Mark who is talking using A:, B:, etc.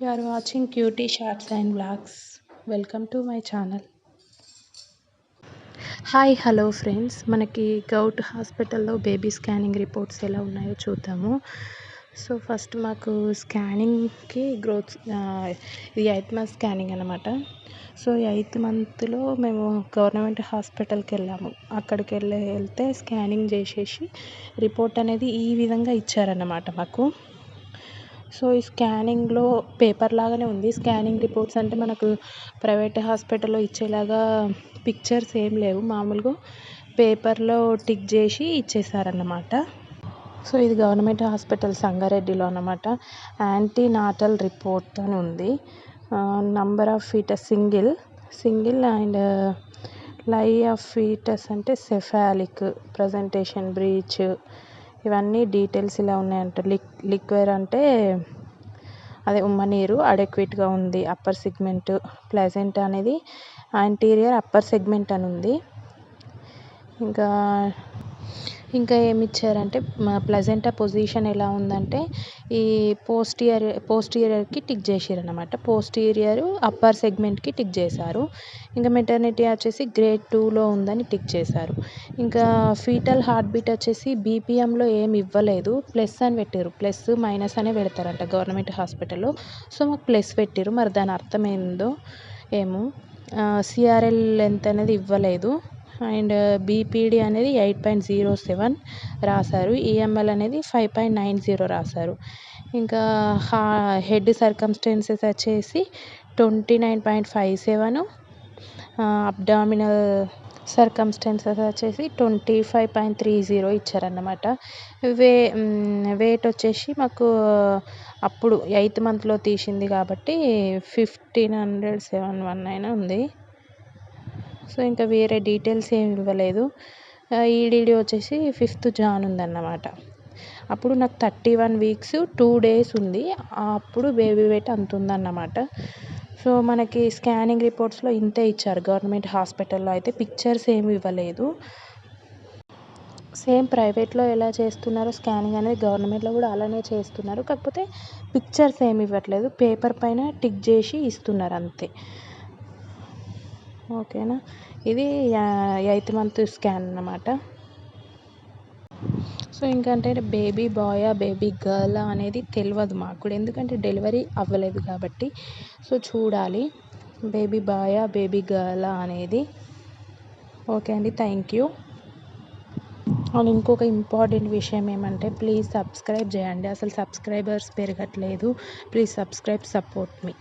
A: You are watching cutie shorts and vlogs welcome to my channel hi hello friends మనకి గౌట్ హాస్పిటల్లో baby scanning reports ఎలా ఉన్నాయో చూద్దాము. సో ఫస్ట్ మాకు స్కానింగ్కి గ్రోత్ ఇది ఎయిత్ మంత్ స్కానింగ్ అనమాట సో ఎయిత్ మంత్లో మేము గవర్నమెంట్ హాస్పిటల్కి వెళ్ళాము. అక్కడికి వెళ్ళి వెళ్తే స్కానింగ్ చేసేసి రిపోర్ట్ అనేది ఈ విధంగా ఇచ్చారన్నమాట మాకు. సో ఈ స్కానింగ్లో పేపర్ లాగానే ఉంది. స్కానింగ్ రిపోర్ట్స్ అంటే మనకు ప్రైవేట్ హాస్పిటల్లో ఇచ్చేలాగా పిక్చర్స్ ఏం లేవు. మామూలుగా పేపర్లో టిక్ చేసి ఇచ్చేసారన్నమాట. సో ఇది గవర్నమెంట్ హాస్పిటల్ సంగారెడ్డిలో అన్నమాట. యాంటీ నాటల్ రిపోర్ట్ అని ఉంది. Number of fetus single. Single and lie of fetus అంటే సెఫాలిక్ ప్రజెంటేషన్ బ్రీచ్. ఇవన్నీ డీటెయిల్స్ ఇలా ఉన్నాయంట. లిక్ లిక్వర్ అంటే అదే ఉమ్మనీరు అడెక్విట్గా అడెక్వేట్గా ఉంది అప్పర్ సెగ్మెంట్ ప్లెజెంట్ అనేది యాంటీరియర్ అప్పర్ సెగ్మెంట్ అని ఉంది. ఇంకా ఇంకా ఏమి ఇచ్చారంటే ప్లెజెంటా పొజిషన్ ఎలా ఉందంటే ఈ పోస్టియర్ పోస్టీరియర్కి టిక్ చేసారు అనమాట పోస్టీరియర్ అప్పర్ సెగ్మెంట్కి టిక్ చేశారు. ఇంకా మెటర్నిటీ వచ్చేసి గ్రేడ్ టూలో ఉందని టిక్ చేశారు. ఇంకా ఫీటల్ హార్ట్ బీట్ వచ్చేసి బీపీఎంలో ఏమి ఇవ్వలేదు. ప్లస్ అని పెట్టారు ప్లస్ మైనస్ అనే పెడతారంట గవర్నమెంట్ హాస్పిటల్లో. సో మాకు ప్లస్ పెట్టారు మరి దాని అర్థం ఏందో ఏమో? సిఆర్ఎల్ ఎంత అనేది ఇవ్వలేదు. అండ్ బీపీడీ అనేది ఎయిట్ పాయింట్ జీరో సెవెన్ రాశారు. ఈఎంఎల్ అనేది ఫైవ్ పాయింట్ నైన్ జీరో రాశారు. ఇంకా హా హెడ్ సర్కమ్స్టెన్సెస్ వచ్చేసి twenty nine point five seven abdominal circumstances వచ్చేసి twenty five point three zero ఇచ్చారన్నమాట. వే వెయిట్ వచ్చేసి మాకు అప్పుడు ఎయిత్ మంత్లో తీసింది కాబట్టి fifteen hundred seven one nine ఉంది. సో ఇంకా వేరే డీటెయిల్స్ ఏమి ఇవ్వలేదు. ఈడీడీ వచ్చేసి ఫిఫ్త్ జాన్ ఉందన్నమాట. అప్పుడు నాకు thirty one weeks two days ఉంది. అప్పుడు బేబీ వెయిట్ అంత ఉందన్నమాట. సో మనకి స్కానింగ్ రిపోర్ట్స్లో ఇంతే ఇచ్చారు. గవర్నమెంట్ హాస్పిటల్లో అయితే పిక్చర్స్ ఏమి ఇవ్వలేదు. సేమ్ ప్రైవేట్లో ఎలా చేస్తున్నారో స్కానింగ్ అనేది గవర్నమెంట్లో కూడా అలానే చేస్తున్నారు. కాకపోతే పిక్చర్స్ ఏమి ఇవ్వట్లేదు. పేపర్ పైన టిక్ చేసి ఇస్తున్నారు అంతే. ఓకేనా? ఇది ఎయిత్ మంత్ స్కాన్ అన్నమాట. సో ఇంకంటే బేబీ బాయా బేబీ గర్ల్ అనేది తెలియదు మాకు కూడా. ఎందుకంటే డెలివరీ అవ్వలేదు కాబట్టి. సో చూడాలి. బేబీ బాయా బేబీ గర్ల్ అనేది. ఓకే అండి థ్యాంక్ యూ. అండ్ ఇంకొక ఇంపార్టెంట్ విషయం ఏమంటే ప్లీజ్ సబ్స్క్రైబ్ చేయండి. అసలు సబ్స్క్రైబర్స్ పెరగట్లేదు. Please subscribe support me.